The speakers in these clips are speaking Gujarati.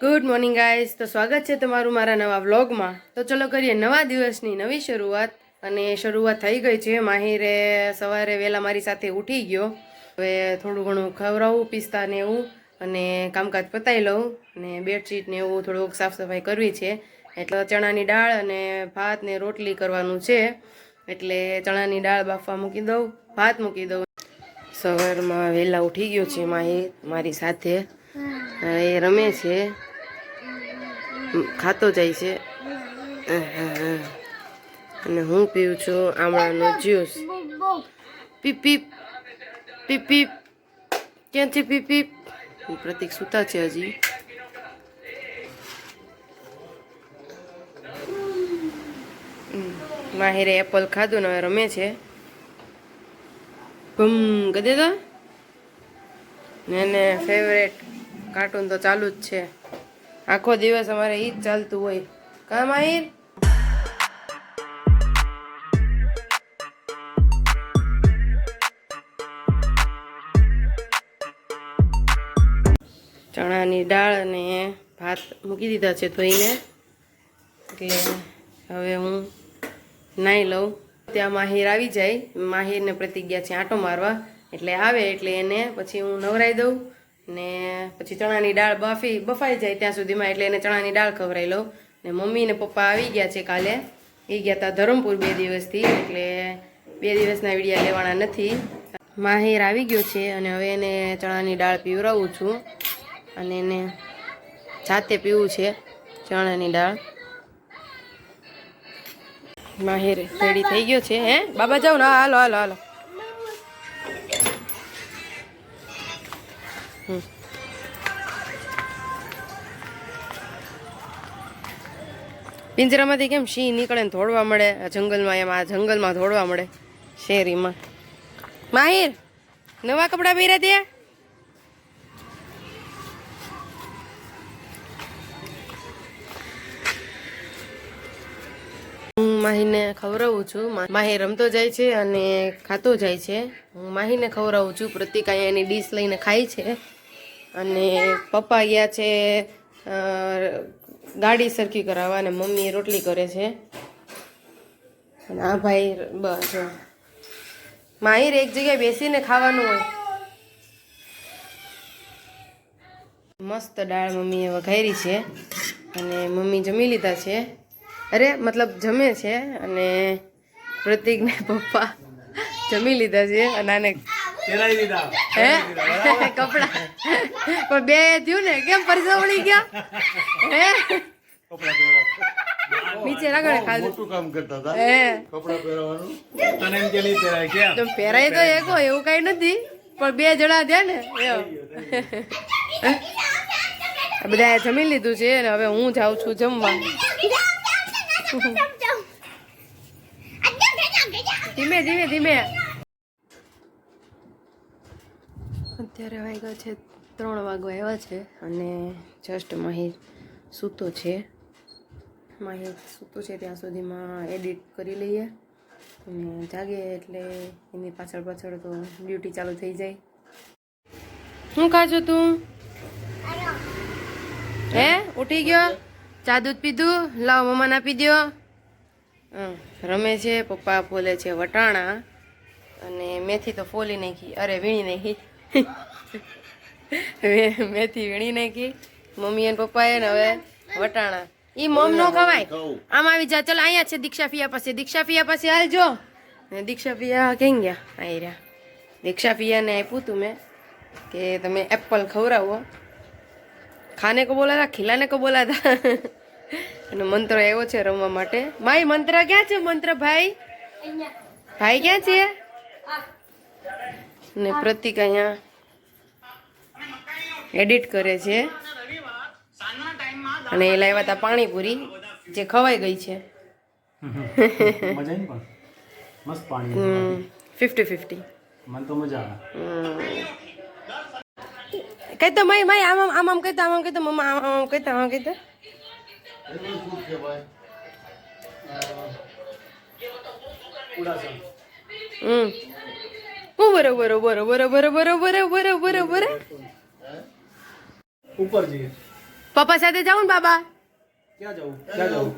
ગુડ મોર્નિંગ ગાઈસ તો સ્વાગત છે તમારું મારા નવા વ્લોગમાં. તો ચલો કરીએ નવા દિવસની નવી શરૂઆત. અને શરૂઆત થઈ ગઈ છે. માહિરે સવારે વહેલા મારી સાથે ઉઠી ગયો. હવે થોડું ઘણું ખવડાવું, પિસ્તા ને એવું. અને કામકાજ પતાવી લઉં. અને બેડશીટ ને એવું થોડુંક સાફ સફાઈ કરવી છે. એટલે ચણાની દાળ અને ભાત ને રોટલી કરવાનું છે. એટલે ચણાની દાળ બાફવા મૂકી દઉં, ભાત મૂકી દઉં. સવારમાં વહેલા ઉઠી ગયો છે માહી, મારી સાથે. એ રમે છે. ખાતો જાય છે. અને હું પીવું છું આમળાનો જ્યુસ. પીપ પીપ પીપ પીપ. પ્રતિક સૂતા છે હજી. માહિરે એપલ ખાધું ને હવે રમે છે. ભમ, ગદે તો ને ફેવરેટ કાર્ટૂન તો ચાલુ જ છે. આખો દિવસ અમારે ઈ જ ચાલતું હોય. કા માહિર ચણાની દાળ અને ભાત મૂકી દીધા છે ધોઈને. એટલે હવે હું નાહી લઉં. ત્યાં માહિર આવી જાય. માહિરને પ્રતિજ્ઞા છે આંટો મારવા. એટલે આવે એટલે એને પછી હું નવરાઈ દઉં. ને પછી ચણાની દાળ બાફી, બફાઈ જાય ત્યાં સુધીમાં એટલે એને ચણાની દાળ ખવડાવી લઉં. ને મમ્મી ને પપ્પા આવી ગયા છે કાલે. એ ગયા હતા ધરમપુર બે દિવસથી, એટલે બે દિવસના વિડીયા લેવાના નથી. માહેર આવી ગયો છે અને હવે એને ચણાની દાળ પીવરાવું છું. અને એને જાતે પીવું છે ચણાની દાળ. માહેર રેડી થઈ ગયો છે, હે? બાબા જાવ ને. હાલો હાલો હાલો. પિંજરામાંથી કેમ સિંહ નીકળે ને ધોડવા મળે? આ જંગલમાં એમ, આ જંગલમાં ધોડવા મળે શેરીમાં. માહિર, નવા કપડાં પહેર્યા ત્યાં હું માહીને ખવડાવું છું. માહી રમતો જાય છે અને ખાતો જાય છે. હું માહીને ખવડાવું છું. પ્રતિક અહીંયા એની ડીશ લઈને ખાય છે. અને પપ્પા ગયા છે ગાડી સરખી કરાવવા અને મમ્મી રોટલી કરે છે. અને આ ભાઈ બસ. માહિર એક જગ્યાએ બેસીને ખાવાનું હોય. મસ્ત દાળ મમ્મીએ વઘારી છે અને મમ્મી જમી લીધા છે. અરે, મતલબ જમે છે અને પ્રતિકને પપ્પા જમી લીધા છે અને આને પેરાઈ દીધા. હે? કપડા. પણ બે થયું ને કેમ પરસા ગયા? હે? નીચે રગડે ખાધું મોટું કામ કરતા હતા. હે? કપડા પહેરવાનું. તને એમ કે નહીં પહેરાય તો પહેરાય તો એક હોય એવું કઈ નથી. પણ બે જણા થયા ને બધા જમી લીધું છે ને હવે હું જાઉં છું જમવા. ધીમે ધીમે ધીમે. અત્યારે વાગ્યા છે ત્રણ વાગવા આવ્યા છે અને જસ્ટ માહિર સૂતો છે. માહિર સૂતો છે ત્યાં સુધીમાં એડિટ કરી લઈએ. અને જાગે એટલે એની પાછળ પાછળ તો ડ્યુટી ચાલુ થઈ જાય. શું ખાજો તું? હે? ઉઠી ગયો? ચા દૂધ પીધું? લાવ મમ્માને આપી દો રમે છે, પપ્પા ફોલે છે વટાણા. અને મેથી તો ફોલી નાખી, અરે વીણી નાખી. મેથી વીણી નાખી. મમ્મી અને પપ્પાએ ને હવે વટાણા. ઈ મમ નો ખવાય. આમ આવી જા. ચાલ, અહીંયા છે દીક્ષા ફિયા પાસે. દીક્ષા ફિયા પાસે હાલજો ને દીક્ષા ફિયા કેમ ગયા? અહીં રહ્યા. દીક્ષા ફિયાને આપ્યું તું મેં કે તમે એપલ ખવડાવો. ખાને કો બોલા હતા, ખીલાને કો બોલા હતા. અને મંત્ર આવ્યો છે રમવા માટે. માય મંત્ર ક્યાં છે, મંત્ર ભાઈ? ભાઈ ક્યાં છે? ને પ્રતિક અહીંયા એડિટ કરે છે. અને એ લાવ્યા હતા પાણીપુરી જે ખવાઈ ગઈ છે. ફિફ્ટી ફિફ્ટી મને તો મજા આવે. કઈ તો માઈ માઈ આમ આમ આમ આમ કહેતા આમ આમ કહેતા મમ્મા આમ આમ કહેતા આમ આમ કહેતા એનું શું છે ભાઈ હમ હું બરોબર બરોબર બરોબર બરોબર બરોબર બરોબર. ઉપર જઈએ. પપ્પા સાથે જાઉં ને બાબા? ક્યાં જાઉં ક્યાં જાઉં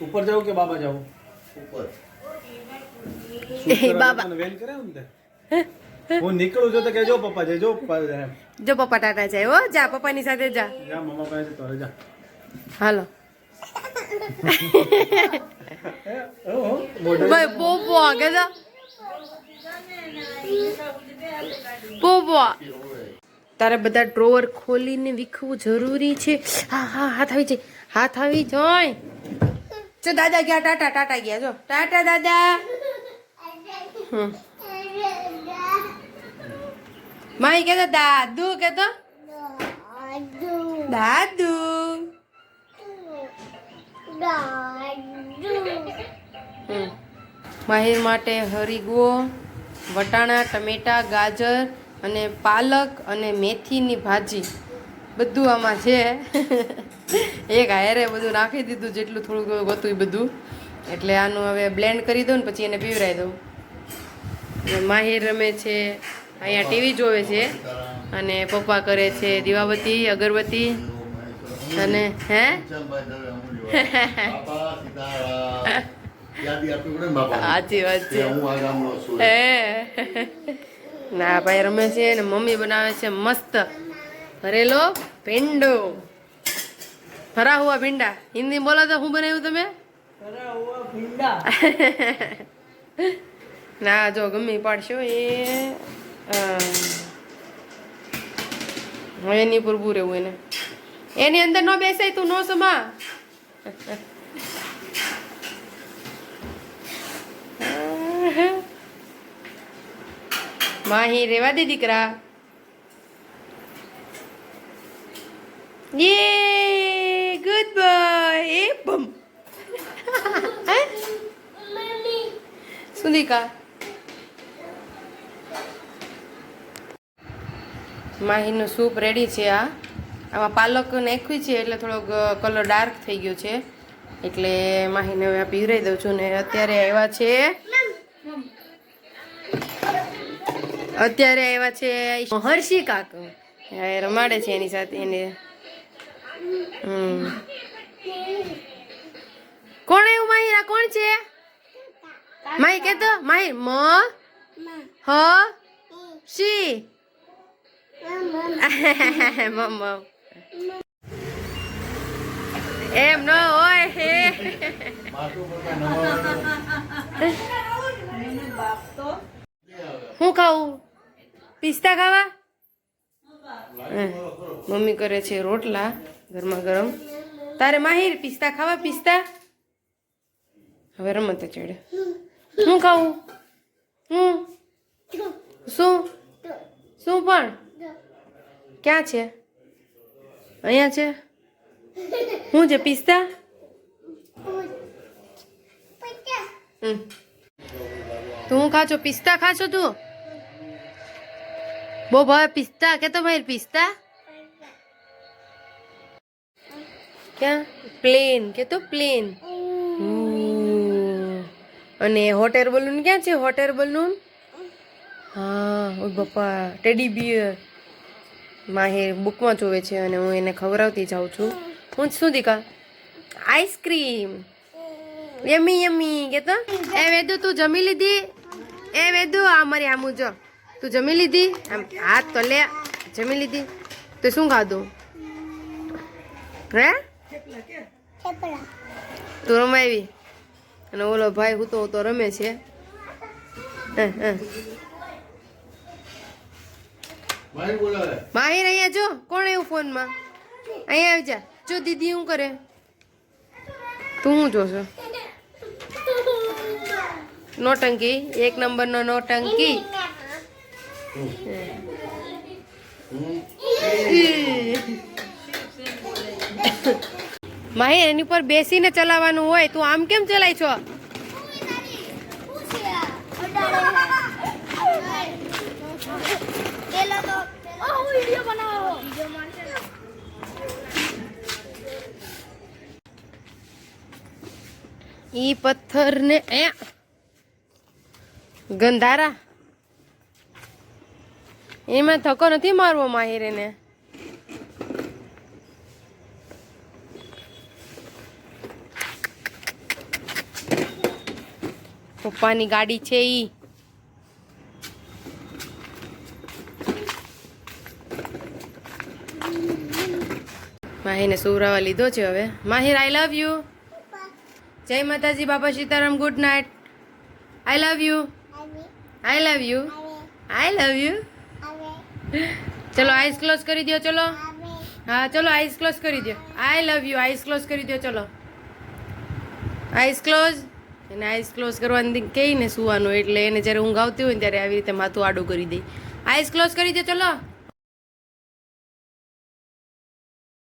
ઉપર જાઉં કે બાબા જાઉં? ઉપર. એ બાબા. વેન કરે ને તે? હું? નીકળું છું તો કહેજો પપ્પા જજો પપ્પા જાય જો પપ્પા ટાટા જાય હો જા પપ્પાની સાથે જા. જા મમ્મા પાસે તો જા. હાલો. ભાઈ પોપો આગે જા. પોપો તારે બધા ડ્રોવર ખોલીને વીખવું જરૂરી છે. હા હા હાથ આવી જાય. હાથ આવી જોય. જો દાદા ગયા ટાટા ટાટા ગયા. જો ટાટા દાદા. માઈ કેતો દાદુ કહેતો. દાદુ હમ. માહિર માટે હરીગવો વટાણા ટમેટા ગાજર અને પાલક અને મેથીની ભાજી બધું આમાં છે. એક હારે બધું નાખી દીધું જેટલું થોડું હતું એ બધું. એટલે આનું હવે બ્લેન્ડ કરી દઉં ને પછી એને પીવરાઈ દઉં. માહિર રમે છે અહીંયા ટીવી જોવે છે અને પપ્પા કરે છે દીવાબત્તી અગરબત્તી અને હે? સાચી વાત છે. હું ના ભાઈ રમે છે ને મમ્મી બનાવે છે મસ્ત. ભરેલો ભીંડો. ભરા હુઆ ભીંડા. હિન્દી બોલો તો શું બનાવ્યું તમે? ના જો ગમે પાડશો એ. એની ઊભું રહેવું એને. એની અંદર ન બેસાય તું નો સમા. માહી રેવા દે દીકરા. યે ગુડ બોય એ, બમ. સુનિકા માહીનું સૂપ રેડી છે આ. આમાં પાલક નાખ્યું છે, એટલે થોડોક કલર ડાર્ક થઈ ગયો છે. એટલે માહીને હવે પીવરાઈ દઉં છું ને અત્યારે આવ્યા છે. અત્યારે આવ્યા છે હર્ષી કાક. રમાડે છે એની સાથે એને. કોણ એવું માહિરા? કોણ છે? માહી કેતો માહી મ હ શી. મમ એમ ન હોય. હે હું ખાવું પિસ્તા ખાવા. મમ્મી કરે છે રોટલા ગરમા ગરમ. તારે માહિર પિસ્તા ખાવા પિસ્તા? હવે રમત ચડે. હું ખાવું? હું? શું? શું પણ? ક્યાં છે? અહીંયા છે? શું છે, પિસ્તા? તું હું ખાચો પિસ્તા ખાચો તું? બહુ ભાવે પિસ્તા કે તો ભાઈ પિસ્તા ક્યાં પ્લેન કે તો પ્લેન અને હોટ એર બલૂન ક્યાં છે હોટ એર બલૂન હા ઓય બાપા ટેડી બિયર માહે બુકમાં જોવે છે અને હું એને ખવડાવતી જાઉં છું હું શું દીકા આઈસ્ક્રીમ યમી યમી કે તો એ વેદુ તું જમી લીધી એ વેદુ આ મારી આમું જો તું જમી લીધી? આમ હાથ તો લે જમી લીધી. તો શું ખાધું? હે? તું રમાવી. અને ઓલો ભાઈ હું તો હું તો રમે છે. માહિર અહીંયા જો કોણ એવું ફોનમાં? અહીંયા આવી જા. જો દીદી શું કરે? તું શું જોશો? નોટંકી એક નંબરનો નોટંકી માહિર એની પર બેસીને ચલાવવાનું હોય, તું આમ કેમ ચલાય છો? ઈ પથ્થર ને એ, ગંધારા. એમાં ધક્કો નથી મારવો માહિરેને? પપ્પાની ગાડી છે ઈ. માહીને સુવરાવા લીધો છે હવે. માહિર આઈ લવ યુ જય માતાજી બાપા Sitaram good night I love you I love you I love you ચલો આઈસ ક્લોઝ કરી દો ચલો. હા, ચલો આઈસ ક્લોઝ કરી દો I love you eyes close કરી દો ચલો. આઈસ ક્લોઝ એને આઈસ ક્લોઝ કરવાની કહીને સુવાનું એટલે એને જ્યારે ઊંઘ આવતી હોય ને ત્યારે આવી રીતે માથું આડું કરી દે. આઈસ ક્લોઝ કરી દો ચલો.